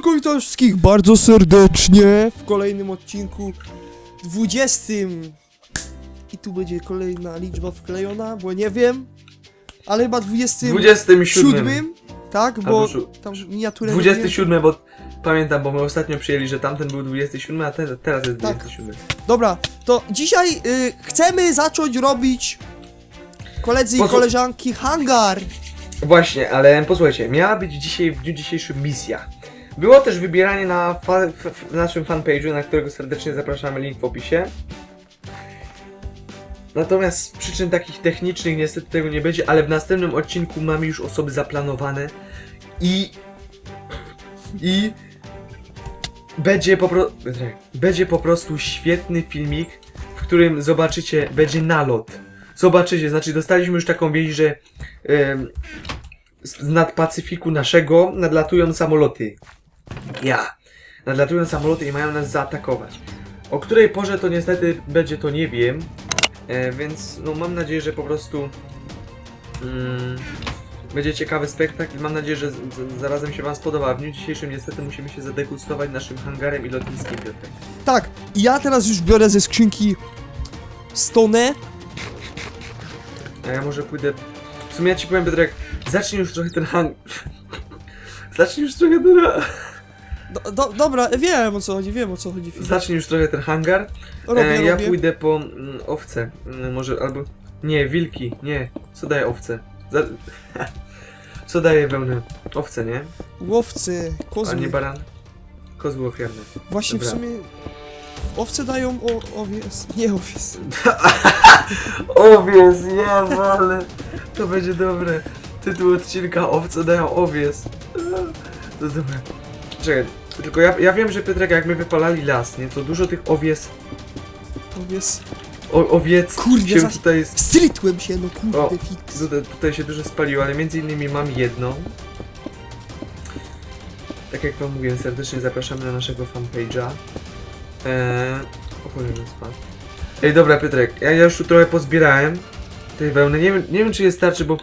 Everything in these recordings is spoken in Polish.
Siemanko, witam wszystkich bardzo serdecznie w kolejnym odcinku 20. I tu będzie kolejna liczba wklejona, bo nie wiem, ale chyba 27, 27. tak, bo Albo tam miniaturę robiłem. 27, bo pamiętam, bo my ostatnio przyjęli, że tamten był 27, a ten, teraz jest Tak. 27. Dobra, to dzisiaj y, chcemy zacząć robić koledzy i koleżanki hangar. Właśnie, ale posłuchajcie, miała być dzisiaj, w dniu dzisiejszym misja. Było też wybieranie na, fa- naszym fanpage'u, na którego serdecznie zapraszamy, link w opisie. Natomiast z przyczyn takich technicznych niestety tego nie będzie, ale w następnym odcinku mamy już osoby zaplanowane i... i... Będzie po, pro... będzie po prostu świetny filmik, w którym zobaczycie, będzie nalot. Zobaczycie, znaczy dostaliśmy już taką wieść, że z z nad Pacyfiku naszego nadlatują samoloty. Ja. Nadlatują samoloty i mają nas zaatakować. O której porze to niestety będzie to nie wiem. E, więc no mam nadzieję, że po prostu mm, będzie ciekawy spektakl. Mam nadzieję, że z, z, zarazem się Wam spodoba. W dniu dzisiejszym niestety musimy się zadegustować naszym hangarem i lotniskiem Piotrek. Tak, ja teraz już biorę ze skrzynki stonę. A ja może pójdę. W sumie ja ci powiem Piotrek, zacznij już trochę ten hang... zacznij już trochę ten... Do, do, dobra, wiem o co chodzi, wiem o co chodzi. Filip. Zacznij już trochę ten hangar. Robię, e, ja robię. pójdę po mm, owce. Mm, może albo. Nie, wilki, nie. Co daje owce? Za... Co daje wełnę? Owce, nie? Łowcy, A kozły. nie baran? Kozły ofiarne. Właśnie Dobra. w sumie owce dają o, owies. Nie owies. Owies, Jezu, ale to będzie dobre. Tytuł odcinka Owce dają owies. To dobre. Czekaj, tylko ja, ja wiem, że Piotrek, jak my wypalali las, nie, to dużo tych owies, Owies. o, owiec Kurde, się zaś- tutaj Strytłem się, no O, kurde, fix. Tutaj, tutaj się dużo spaliło, ale między innymi mam jedną. Tak jak wam mówiłem, serdecznie zapraszamy na naszego fanpage'a. Eee, o cholera, spadł. Ej, dobra Piotrek, ja, ja już tu trochę pozbierałem tej wełny. Nie wiem, nie wiem czy je starczy, bo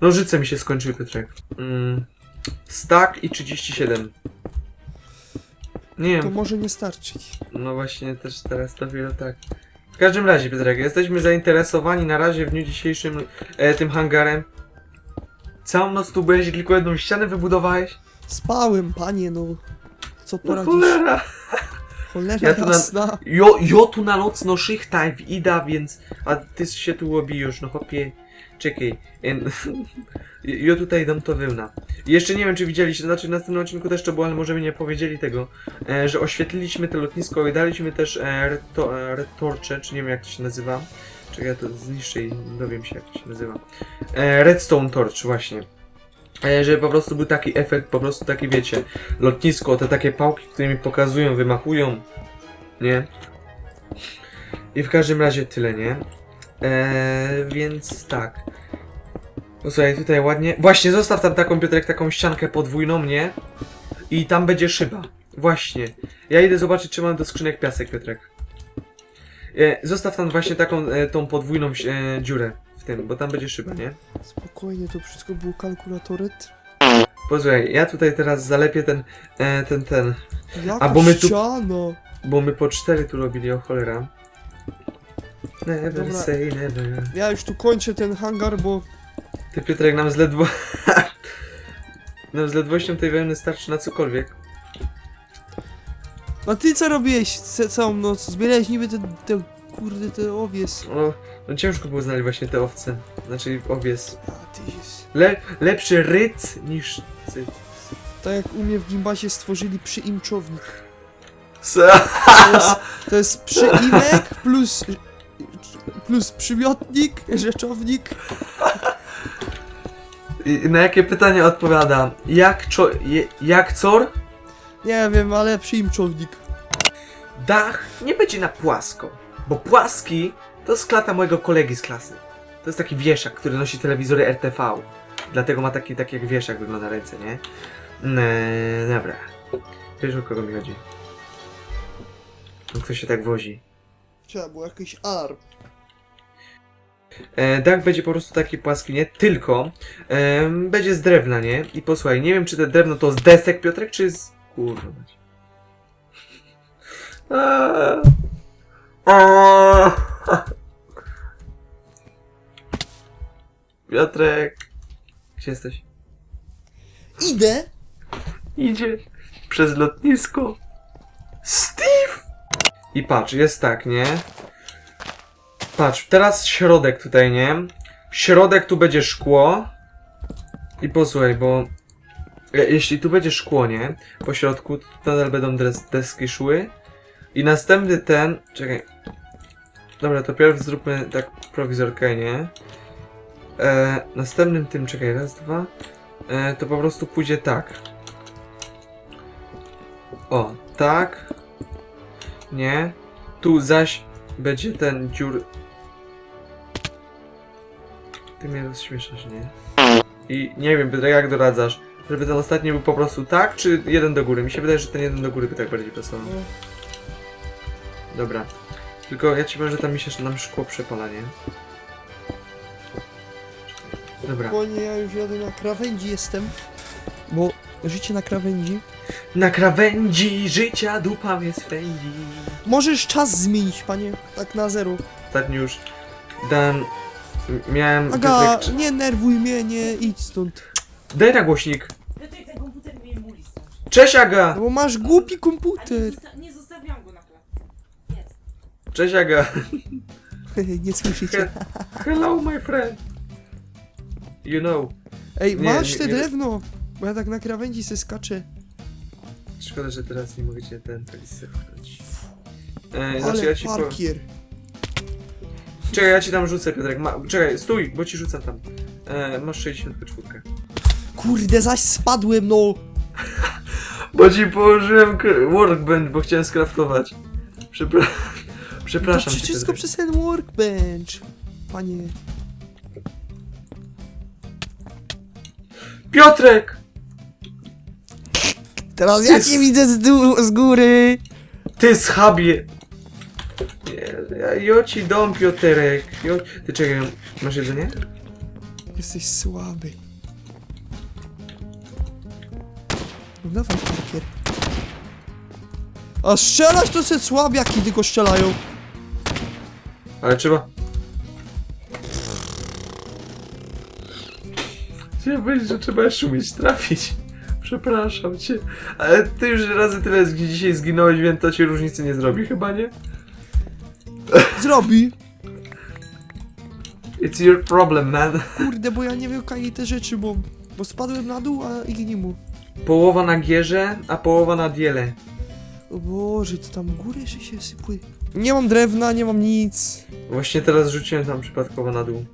nożyce mi się skończyły, Piotrek. Mm, stack i 37. Nie To wiem, może nie starczyć. no właśnie też teraz to wiem tak. W każdym razie, Piotrek, jesteśmy zainteresowani na razie w dniu dzisiejszym e, tym hangarem. Całą noc tu byłeś i tylko jedną ścianę wybudowałeś? Spałem, panie, no. Co No poradzisz? cholera! Cholera Ja tu na- jasna. Jo, jo tu na nocno szychtaj w ida, więc... A ty się tu obijesz, no chopie. Czekaj. En- Jo tutaj dam to wełna. I Jeszcze nie wiem czy widzieliście, znaczy w następnym odcinku też to było, ale może mi nie powiedzieli tego, e, że oświetliliśmy to lotnisko i daliśmy też e, red, to, e, red torcze, czy nie wiem jak to się nazywa. Czekaj, ja to zniszczę i dowiem się jak to się nazywa. E, redstone torch właśnie. E, żeby po prostu był taki efekt, po prostu taki wiecie, lotnisko, te takie pałki, którymi pokazują, wymachują, nie? I w każdym razie tyle, nie? Eee, więc tak. Posłuchaj, tutaj ładnie. Właśnie, zostaw tam taką, Piotrek, taką ściankę podwójną, nie? I tam będzie szyba. Właśnie. Ja idę zobaczyć, czy mam do skrzynek piasek, Piotrek. E, zostaw tam właśnie taką, e, tą podwójną e, dziurę w tym, bo tam będzie szyba, nie? Spokojnie, to wszystko było kalkulatoret. Posłuchaj, ja tutaj teraz zalepię ten, e, ten, ten, Jaka A, bo my tu- ściana. bo my po cztery tu robili, o cholera. Never Dobra. say never. Ja już tu kończę ten hangar, bo Ty Piotrek nam z ledwo... nam z ledwością tej wełny starczy na cokolwiek. A ty co robiłeś ce- całą noc? Zbierałeś niby te, te kurde, te owies. O, no ciężko było znaleźć właśnie te owce. Znaczy owies. A ty jest. Le, lepszy ryc niż cy. Tak jak u mnie w Gimbasie stworzyli przyimczownik. To jest, to jest przyimek plus, plus przymiotnik, rzeczownik. I na jakie pytanie odpowiada? Jak, czo, je, jak cor? Nie wiem, ale przyimczownik. Dach nie będzie na płasko. Bo płaski to jest klata mojego kolegi z klasy. To jest taki wieszak, który nosi telewizory RTV. Dlatego ma taki, taki jak wieszak wygląda ręce, nie? Eee, dobra. Wiesz o kogo mi chodzi? No, Kto się tak wozi? Trzeba było jakiś alarm. E, dach będzie po prostu taki płaski, nie? Tylko em, będzie z drewna, nie? I posłuchaj, nie wiem czy te drewno to z desek, Piotrek, czy z... Kurwa. mać. Eee. Eee. Piotrek. Gdzie jesteś? Idę! Idzie przez lotnisko. Steve! I patrz, jest tak, nie? Patrz, teraz środek tutaj, nie? Środek tu będzie szkło. I posłuchaj, bo e, jeśli tu będzie szkło, nie? Po środku to nadal będą des deski szły. I następny ten... Czekaj. Dobra, to pierw zróbmy tak prowizorkę, nie? E, następnym tym, czekaj, raz, dwa. E, to po prostu pójdzie tak. O, tak. Nie. Tu zaś będzie ten dziur. Ty mnie rozśmieszasz, nie? I nie wiem, Piotrek, jak doradzasz? Żeby ten ostatni był po prostu tak, czy jeden do góry? Mi się wydaje, że ten jeden do góry by tak bardziej pasował. No, Dobra. Tylko ja ci powiem, że tam mi się nam szkło przepala, nie? Dobra. Spokojnie, ja już jadę na krawędzi jestem. Bo życie na krawędzi. Na krawędzi życia dupa mnie swędzi. Możesz czas zmienić, panie. Tak na zero. Ostatnio już dałem... Miałem... Aga, czy- nie nerwuj mnie, nie idź stąd. Daj na głośnik. Piotrek, ten komputer mnie muli strasznie. Cześć Aga! No bo masz głupi Ale komputer. nie, zosta- nie zostawiam go na klatce. Jest. Cześć Aga! nie słyszycie. Hello my friend! You know. Ej, Nie, masz nie- te nie- drewno. Bo ja tak na krawędzi se skaczę. Szkoda, że teraz nie mogę cię ten listy wchodzić. E, Ale znaczy ja ci po... parkier. Czekaj, ja ci tam rzucę Piotrek. Ma... Czekaj, stój, bo ci rzucam tam. E, masz 64. Kurde, zaś spadłem, no. Bo ci położyłem k- workbench, bo chciałem skraftować. Przepra... To Przepraszam cię, wszystko Piotrek. przez ten workbench. Panie. Piotrek! Teraz ja cię widzę z, dół, z góry. Ty schabie! Nie, ja, jo ci dom, Piotrek. Jo... Ty czekaj, masz jedzenie? Jesteś słaby. No dawaj parkier. A strzelać to se słabiaki tylko strzelają. Ale trzeba... Chciałem powiedzieć, że trzeba jeszcze umieć trafić. Przepraszam cię. Ale ty już razy tyle dzisiaj zginąłeś, więc to ci różnicy nie zrobi chyba, nie? Zrobi. It's your problem, man. Kurde, bo ja nie wiem jakie te rzeczy, bo, bo spadłem na dół, a i mu. Połowa na gierze, a połowa na diele. O Boże, to tam góry że się sypły. Nie mam drewna, nie mam nic. Właśnie teraz rzuciłem tam przypadkowo na dół.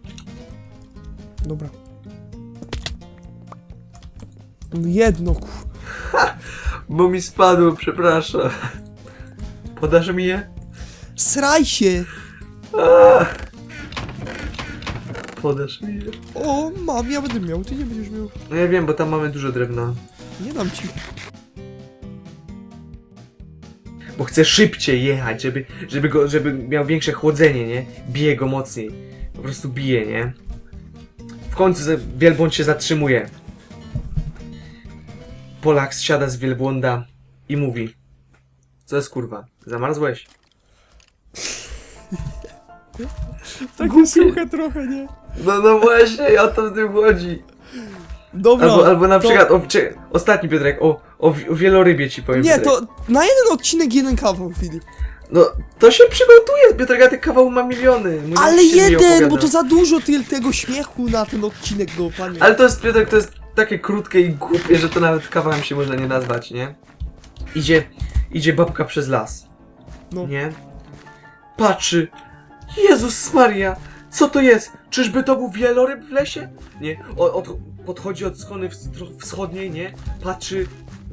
Dobra. Jedno, ku... Bo mi spadło, przepraszam. Podasz mi je? Sraj się! Podasz mi je? O, mam, ja będę miał, ty nie będziesz miał. No ja wiem, bo tam mamy dużo drewna. Nie dam ci. Bo chcę szybciej jechać, żeby, żeby, go, żeby miał większe chłodzenie, nie? Bije go mocniej. Po prostu bije, nie? W końcu ze- wielbłąd się zatrzymuje. Polak zsiada z wielbłąda i mówi Co jest kurwa? Zamarzłeś? Takie suche trochę, nie? No no właśnie, o to w tym chodzi. Dobra. Albo, albo na to- przykład, o, czy, ostatni Piotrek, o, o, wi- o wielorybie ci powiem. Nie, Piotrek. to na jeden odcinek jeden kawał, Filip. No, to się przygotuje, Piotrek, ja tych kawałów ma miliony. Mój Ale nauczyciel mi jeden, bo to za dużo ty, tego śmiechu na ten odcinek, no panie. Ale to jest, Piotrek, to jest takie krótkie i głupie, że to nawet kawałem się można nie nazwać, nie? Idzie, idzie babka przez las, No. nie? Patrzy, Jezus Maria, co to jest? Czyżby to był wieloryb w lesie? Nie, o, od, podchodzi od strony wschodniej, nie? Patrzy,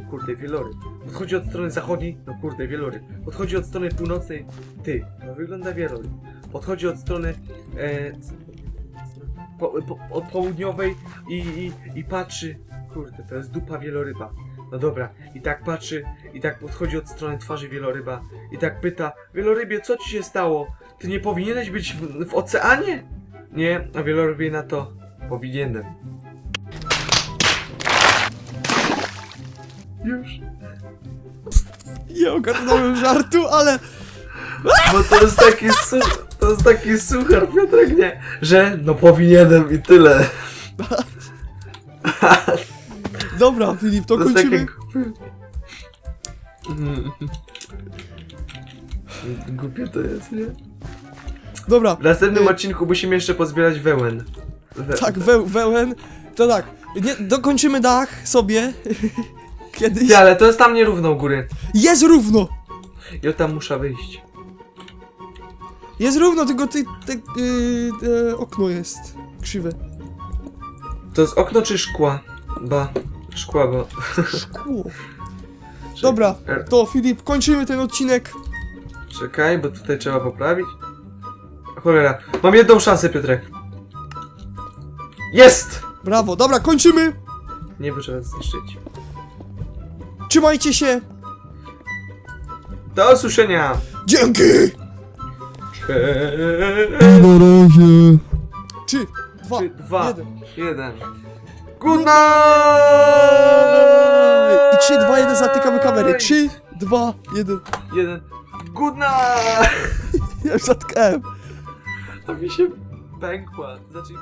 kurde, wieloryb. Podchodzi od strony zachodniej, no kurde, wieloryb. Podchodzi od strony północnej, ty, no wygląda wieloryb. Podchodzi od strony e, po, po, od południowej i, i, i patrzy, kurde, to jest dupa wieloryba. No dobra, i tak patrzy, i tak podchodzi od strony twarzy wieloryba, i tak pyta, wielorybie, co ci się stało? Ty nie powinieneś być w, w oceanie? Nie, a wielorybie na to powinienem. Już. Nie ogarnąłem żartu, ale... Bo to jest taki su to jest taki suchar, Piotrek, nie? Że no powinienem i tyle. Dobra, Filip, to To jest kończymy. takie. Mm. Głupie to jest, nie? Dobra, W następnym Y- odcinku musimy jeszcze pozbierać wełen. We tak, we, wełen. To tak, nie, dokończymy dach sobie. Kiedyś. Ty, ale to jest tam nierówno u góry. Jest równo! Ja tam muszę wyjść. Jest równo, tylko ty, te, yy, te okno jest krzywe. To jest okno czy szkła? Ba. Szkła, bo... Szkło. Dobra, to Filip, kończymy ten odcinek. Czekaj, bo tutaj trzeba poprawić. Cholera. Mam jedną szansę, Piotrek. Jest! Brawo, dobra, kończymy. Nie by trzeba zniszczyć. Trzymajcie się. Do usłyszenia! Dzięki! Cześć! Na razie. Trzy, dwa, Trzy, dwa, jeden. jeden. Good night! I trzy, dwa, jeden, zatykamy kamerę. Trzy, dwa, jeden. Jeden. Good night! Ja już zatkałem. A mi się pękła. Znaczy...